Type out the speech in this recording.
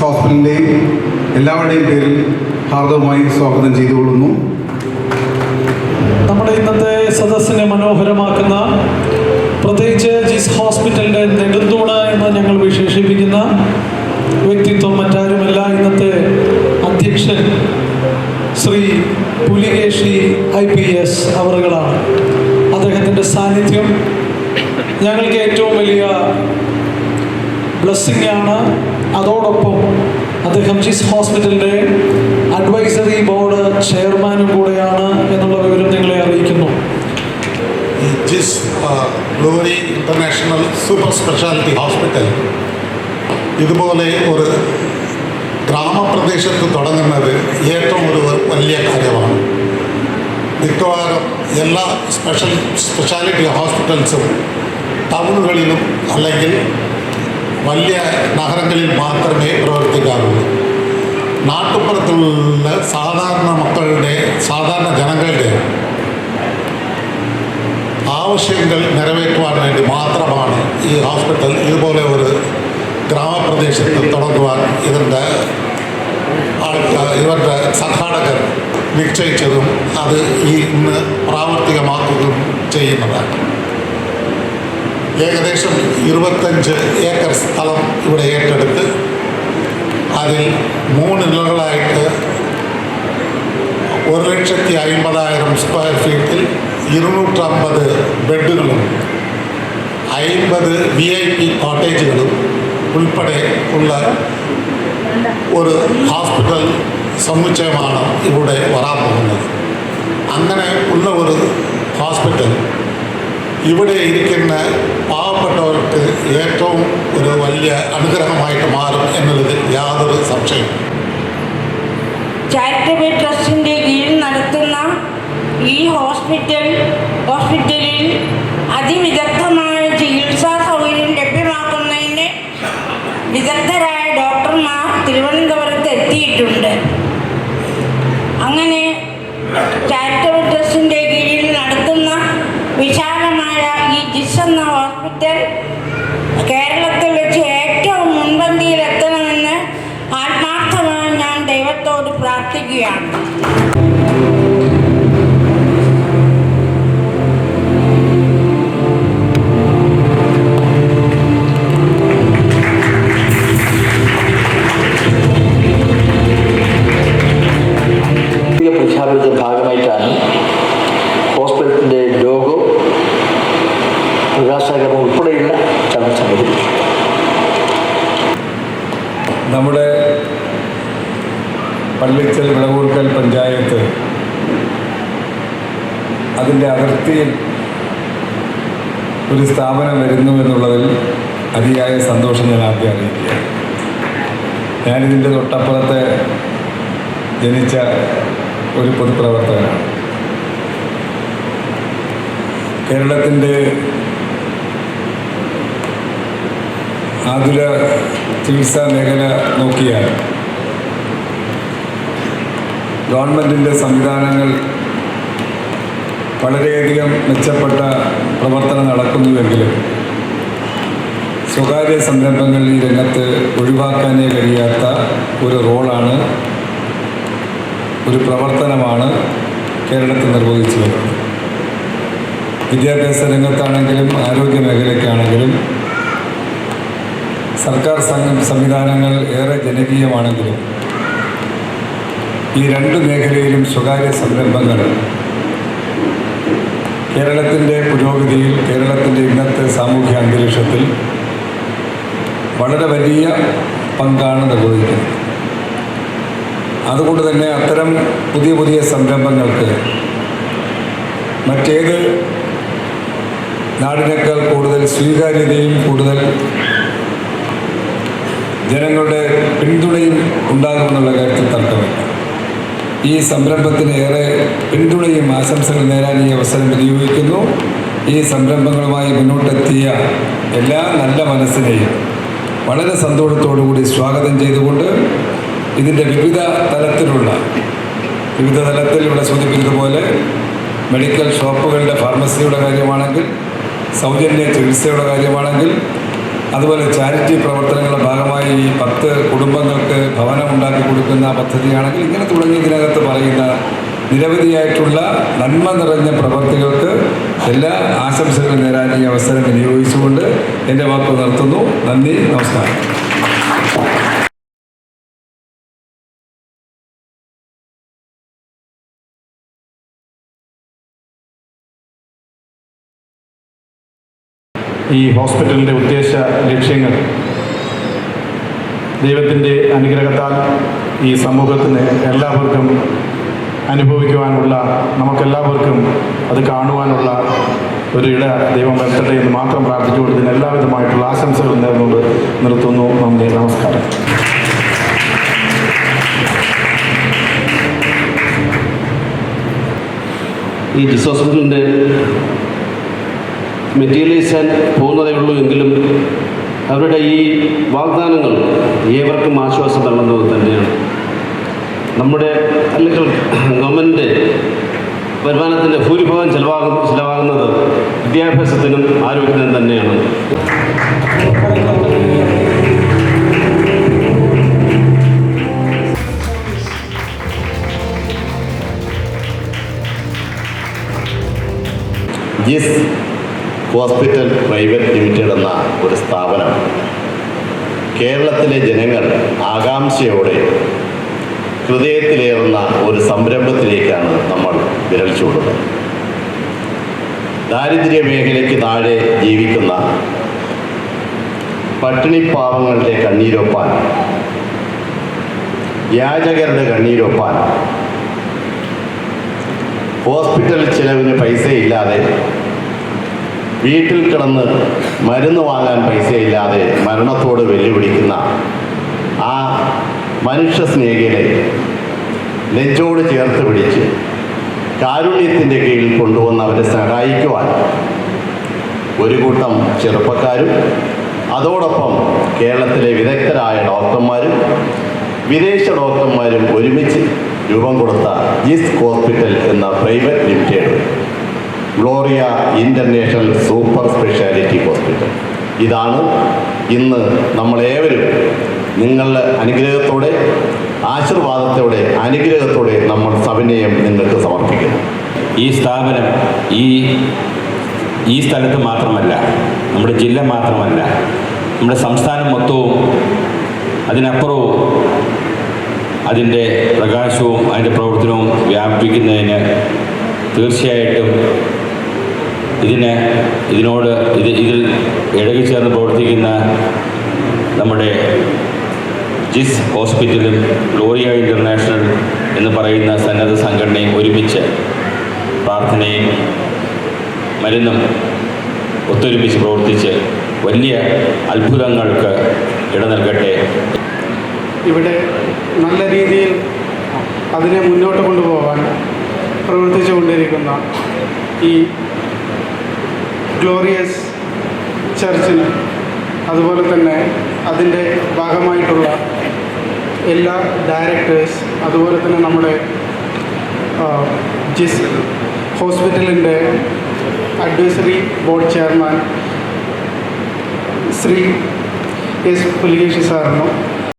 ഹോസ്പിറ്റലിന്റെയും എല്ലാവരുടെയും പേരിൽ ഹാർദവമായി സ്വാഗതം ചെയ്തുകൊള്ളുന്നു. നമ്മുടെ ഇന്നത്തെ സദസ്സിനെ മനോഹരമാക്കുന്ന പ്രത്യേകിച്ച് ജിസ് ഹോസ്പിറ്റലിന്റെ നെടുന്തൂണ എന്ന് ഞങ്ങൾ വിശേഷിപ്പിക്കുന്ന വ്യക്തിത്വം മറ്റാരുമല്ല. ഇന്നത്തെ അധ്യക്ഷൻ Shri Pulikeshi I P S അവറുകളാണ്. അദ്ദേഹത്തിന്റെ സാന്നിധ്യം ഞങ്ങൾക്ക് ഏറ്റവും വലിയ ബ്ലെസ്സിങ് ആണ്. അതോടൊപ്പം അദ്ദേഹം ജിസ് ഹോസ്പിറ്റലിന്റെ അഡ്വൈസറി ബോർഡ് ചെയർമാനും കൂടെയാണ് എന്നുള്ള വിവരം നിങ്ങളെ അറിയിക്കുന്നു. Jis glory international super speciality hospital ഇതുപോലെ ഒരു ഗ്രാമപ്രദേശത്ത് തുടങ്ങുന്നത് ഏറ്റവും ഒരു വലിയ കാര്യമാണ്. മിക്കവാറും എല്ലാ സ്പെഷ്യൽ സ്പെഷ്യാലിറ്റി ഹോസ്പിറ്റൽസും ടൗണുകളിലും അല്ലെങ്കിൽ വലിയ നഗരങ്ങളിൽ മാത്രമേ പ്രവർത്തിക്കാറുള്ളൂ. നാട്ടുപുറത്തുള്ള സാധാരണ മക്കളുടെ സാധാരണ ജനങ്ങളുടെ ആവശ്യങ്ങൾ നിറവേറ്റുവാൻ വേണ്ടി മാത്രമാണ് ഈ ഹോസ്പിറ്റൽ ഇതുപോലെ ഒരു ഗ്രാമപ്രദേശത്ത് തുടങ്ങുവാൻ ഇതിന്റെ ആൾക്കാർ ഇവരുടെ സംഘാടകർ നിശ്ചയിച്ചതും അത് ഈ ഇന്ന് പ്രാവർത്തികമാക്കുകയും ചെയ്യുന്നതാണ്. ഏകദേശം ഇരുപത്തഞ്ച് ഏക്കർ സ്ഥലം ഇവിടെ ഏറ്റെടുത്ത് അതിൽ മൂന്ന് നിലകളായിട്ട് ഒരു ലക്ഷത്തി അമ്പതായിരം സ്ക്വയർ ഫീറ്റിൽ ഇരുന്നൂറ്റമ്പത് ബെഡുകളും അമ്പത് വി ഐ പി കോട്ടേജുകളും ഉൾപ്പെടെ ഉള്ള ഒരു ഹോസ്പിറ്റൽ സമുച്ചയമാണ് ഇവിടെ വരാൻ പോകുന്നത് അങ്ങനെ ഉള്ള ഒരു ഹോസ്പിറ്റൽ ഇവിടെ ഇരിക്കുന്ന പാവപ്പെട്ടവർക്ക് ഏറ്റവും ഒരു വലിയ അനുഗ്രഹമായിട്ട് മാറും എന്നുള്ളതിൽ യാതൊരു സംശയം ചാരിറ്റബിൾ ട്രസ്റ്റിന്റെ കീഴിൽ നടത്തുന്ന ഈ ഹോസ്പിറ്റൽ ഹോസ്പിറ്റലിൽ അതിവിദഗ്ധമായ ചികിത്സാ സൗകര്യം ലഭ്യമാക്കുന്നതിന് വിദഗ്ധരായ ഡോക്ടർമാർ തിരുവനന്തപുരത്ത് എത്തിയിട്ടുണ്ട്. അങ്ങനെ ചാരിറ്റബിൾ ട്രസ്റ്റിന്റെ കീഴിൽ നടത്തുന്ന വിശാലമായ ഈ ജിസ് എന്ന ഹോസ്പിറ്റൽ കേരളത്തിൽ വെച്ച് ഏറ്റവും മുൻപന്തിയിലെത്തണമെന്ന് ആത്മാർത്ഥമായി ഞാൻ ദൈവത്തോട് പ്രാർത്ഥിക്കുകയാണ്. അതിന്റെ അതിർത്തിയിൽ ഒരു സ്ഥാപനം വരുന്നു എന്നുള്ളതിൽ അതിയായ സന്തോഷം ഞാൻ ആദ്യം അറിയിക്കുക ഞാനിതിന്റെ തൊട്ടപ്പുറത്തെ ജനിച്ച ഒരു പൊതുപ്രവർത്തകനാണ്. കേരളത്തിന്റെ ആതുര ചികിത്സാ മേഖല നോക്കിയാൽ ഗവൺമെന്റിന്റെ സംവിധാനങ്ങൾ വളരെയധികം മെച്ചപ്പെട്ട പ്രവർത്തനം നടക്കുന്നുവെങ്കിലും സ്വകാര്യ സംരംഭങ്ങൾ ഈ രംഗത്ത് ഒഴിവാക്കാനേ കഴിയാത്ത ഒരു റോളാണ് ഒരു പ്രവർത്തനമാണ് കേരളത്തിൽ നിർവഹിച്ചു വരുന്നത് വിദ്യാഭ്യാസ രംഗത്താണെങ്കിലും ആരോഗ്യ മേഖലയ്ക്കാണെങ്കിലും സർക്കാർ സംവിധാനങ്ങൾ ഏറെ ജനകീയമാണെങ്കിലും ഈ രണ്ട് മേഖലയിലും സ്വകാര്യ സംരംഭങ്ങൾ കേരളത്തിന്റെ പുരോഗതിയിൽ കേരളത്തിന്റെ ഇന്നത്തെ സാമൂഹ്യ അന്തരീക്ഷത്തിൽ വളരെ വലിയ പങ്കാണ് നിർവഹിക്കുന്നത്. അതുകൊണ്ട് തന്നെ അത്തരം പുതിയ പുതിയ സംരംഭങ്ങൾക്ക് മറ്റേത് നാടിനേക്കാൾ കൂടുതൽ സ്വീകാര്യതയും കൂടുതൽ ജനങ്ങളുടെ പിന്തുണയും ഉണ്ടാകുമെന്നുള്ള കാര്യത്തിൽ തർക്കമില്ല. ഈ സംരംഭത്തിന് ഏറെ പിന്തുണയും ആശംസകൾ നേരാൻ ഈ അവസരം വിനിയോഗിക്കുന്നു. ഈ സംരംഭങ്ങളുമായി മുന്നോട്ടെത്തിയ എല്ലാ നല്ല മനസ്സിനെയും വളരെ സന്തോഷത്തോടുകൂടി സ്വാഗതം ചെയ്തുകൊണ്ട് ഇതിന്റെ വിവിധ തലത്തിലുള്ള വിവിധ തലത്തിൽ ഇവിടെ സൂചിപ്പിച്ചതുപോലെ മെഡിക്കൽ ഷോപ്പുകളുടെ ഫാർമസിയുടെ കാര്യമാണെങ്കിൽ സൗജന്യ ചികിത്സയുടെ കാര്യമാണെങ്കിൽ അതുപോലെ ചാരിറ്റി പ്രവർത്തനങ്ങളുടെ ഭാഗമായി ഈ പത്ത് കുടുംബങ്ങൾക്ക് ഭവനം ഉണ്ടാക്കി കൊടുക്കുന്ന പദ്ധതിയാണെങ്കിൽ ഇങ്ങനെ തുടങ്ങി ഇതിനകത്ത് പറയുന്ന നിരവധിയായിട്ടുള്ള നന്മ നിറഞ്ഞ പ്രവർത്തികൾക്ക് എല്ലാ ആശംസകളും നേരാൻ ഈ അവസരം വിനിയോഗിച്ചുകൊണ്ട് എന്റെ വാക്ക് നിർത്തുന്നു. നന്ദി നമസ്കാരം. ഈ ഹോസ്പിറ്റലിന്റെ ഉദ്ദേശ ലക്ഷ്യങ്ങൾ. ദൈവത്തിന്റെ അനുഗ്രഹത്താൽ ഈ സമൂഹത്തിന് എല്ലാവർക്കും അനുഭവിക്കുവാനുള്ള നമുക്കെല്ലാവർക്കും അത് കാണുവാനുള്ള ഒരു ഇട ദൈവം വരുത്തട്ടെ എന്ന് മാത്രം പ്രാർത്ഥിച്ചുകൊണ്ട് ഇതിന് എല്ലാവിധമായിട്ടുള്ള ആശംസകൾ നേർന്നുകൊണ്ട് നിർത്തുന്നു. നന്ദി നമസ്കാരം. ഈ ഡിസ് മെറ്റീരിയലൈസ് ചെയ്യാൻ പോകുന്നതേ ഉള്ളൂ എങ്കിലും അവരുടെ ഈ വാഗ്ദാനങ്ങൾ ഏവർക്കും ആശ്വാസം നൽകുന്നത് തന്നെയാണ്. നമ്മുടെ അല്ലെങ്കിൽ ഗവൺമെന്റ് വരുമാനത്തിന്റെ ഭൂരിഭാഗം ചിലവാകുന്ന ചിലവാകുന്നത് വിദ്യാഭ്യാസത്തിനും ആരോഗ്യത്തിനും തന്നെയാണ്. ജിസ് ഹോസ്പിറ്റൽ പ്രൈവറ്റ് ലിമിറ്റഡ് എന്ന ഒരു സ്ഥാപനം. കേരളത്തിലെ ജനങ്ങൾ ആകാംക്ഷയോടെ ഹൃദയത്തിലേറുന്ന ഒരു സംരംഭത്തിലേക്കാണ് നമ്മൾ വിരൽ ചൂടുന്നത് ദാരിദ്ര്യ മേഖലയ്ക്ക് താഴെ ജീവിക്കുന്ന പട്ടിണിപ്പാവങ്ങളുടെ കണ്ണീരൊപ്പാൻ യാചകരുടെ കണ്ണീരൊപ്പാൻ ഹോസ്പിറ്റൽ ചിലവിന് പൈസയില്ലാതെ വീട്ടിൽ കിടന്ന് മരുന്ന് വാങ്ങാൻ പൈസയില്ലാതെ മരണത്തോട് വെല്ലുവിളിക്കുന്ന ആ മനുഷ്യ സ്നേഹികളെ നെഞ്ചോട് ചേർത്ത് പിടിച്ച് കാരുണ്യത്തിന്റെ കീഴിൽ കൊണ്ടുവന്ന് അവരെ സഹായിക്കുവാൻ ഒരു കൂട്ടം ചെറുപ്പക്കാരും അതോടൊപ്പം കേരളത്തിലെ വിദഗ്ധരായ ഡോക്ടർമാരും വിദേശ ഡോക്ടർമാരും ഒരുമിച്ച് രൂപം കൊടുത്ത ജിസ് ഹോസ്പിറ്റൽ എന്ന private limited. Gloria international super speciality hospital ഇതാണ് ഇന്ന് നമ്മളേവരും നിങ്ങളുടെ അനുഗ്രഹത്തോടെ ആശീർവാദത്തോടെ അനുഗ്രഹത്തോടെ നമ്മൾ സവിനയം നിങ്ങൾക്ക് സമർപ്പിക്കുന്നു. ഈ സ്ഥാപനം ഈ ഈ സ്ഥലത്ത് മാത്രമല്ല നമ്മുടെ ജില്ല മാത്രമല്ല നമ്മുടെ സംസ്ഥാനം മൊത്തവും അതിനപ്പുറവും അതിന്റെ പ്രകാശവും അതിന്റെ പ്രവർത്തനവും വ്യാപിപ്പിക്കുന്നതിന് തീർച്ചയായിട്ടും ഇതിന് ഇതിനോട് ഇത് ഇതിൽ ഇഴകി ചേർന്ന് പ്രവർത്തിക്കുന്ന നമ്മുടെ ജിസ് ഹോസ്പിറ്റലും ഗ്ലോറിയ ഇന്റർനാഷണൽ എന്ന് പറയുന്ന സന്നദ്ധ സംഘടനയും ഒരുമിച്ച് പ്രാർത്ഥനയും മരുന്നും ഒത്തൊരുമിച്ച് പ്രവർത്തിച്ച് വലിയ അത്ഭുതങ്ങൾക്ക് ഇട നൽകട്ടെ. ഇവിടെ നല്ല രീതിയിൽ അതിനെ മുന്നോട്ട് കൊണ്ടുപോകാൻ പ്രവർത്തിച്ചു കൊണ്ടിരിക്കുന്ന ഈ ഗ്ലോറിയസ് ചർച്ചിന് അതുപോലെ തന്നെ അതിന്റെ ഭാഗമായിട്ടുള്ള എല്ലാ ഡയറക്ടേഴ്സ് അതുപോലെ തന്നെ നമ്മുടെ ജിസ് ഹോസ്പിറ്റലിന്റെ advisory board chairman Shri S Pulikeshi സാറിനും